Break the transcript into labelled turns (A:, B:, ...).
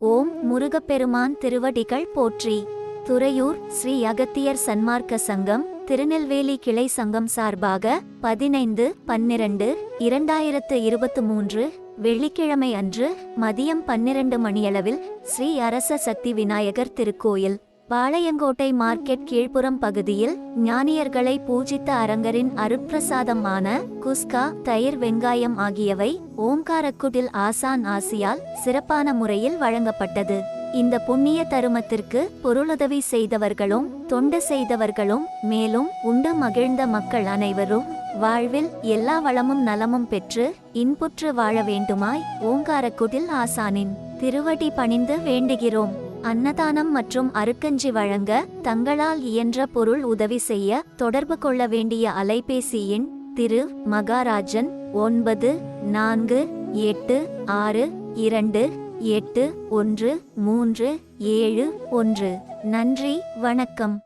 A: ஓம் முருகப்பெருமான் திருவடிகள் போற்றி. துறையூர் ஸ்ரீ அகத்தியர் சன்மார்க்க சங்கம் திருநெல்வேலி கிளை சங்கம் சார்பாக பதினைந்து பன்னிரண்டு இரண்டாயிரத்து இருபத்து மூன்று வெள்ளிக்கிழமை அன்று மதியம் பன்னிரண்டு மணியளவில் ஸ்ரீ அரச சக்தி விநாயகர் திருக்கோயில். பாளையங்கோட்டை மார்க்கெட் கீழ்ப்புறம் பகுதியில் ஞானியர்களை பூஜித்த அரங்கரின் அருட்பிரசாதமான குஸ்கா தயிர் வெங்காயம் ஆகியவை ஓம்காரக்குடில் ஆசான் ஆசியால் சிறப்பான முறையில் வழங்கப்பட்டது. இந்த புண்ணிய தருமத்திற்கு பொருளுதவி செய்தவர்களும் தொண்டு செய்தவர்களும் மேலும் உண்டு மகிழ்ந்த மக்கள் அனைவரும் வாழ்வில் எல்லா வளமும் நலமும் பெற்று இன்புற்று வாழ வேண்டுமாய் ஓங்காரக்குடில் ஆசானின் திருவடி பணிந்து வேண்டுகிறோம். அன்னதானம் மற்றும் அருக்கஞ்சி வழங்க தங்களால் இயன்ற பொருள் உதவி செய்ய தொடர்பு கொள்ள வேண்டிய அலைபேசி எண் திரு மகாராஜன் ஒன்பது நான்கு எட்டு ஆறு இரண்டு எட்டு ஒன்று மூன்று ஏழு ஒன்று. நன்றி வணக்கம்.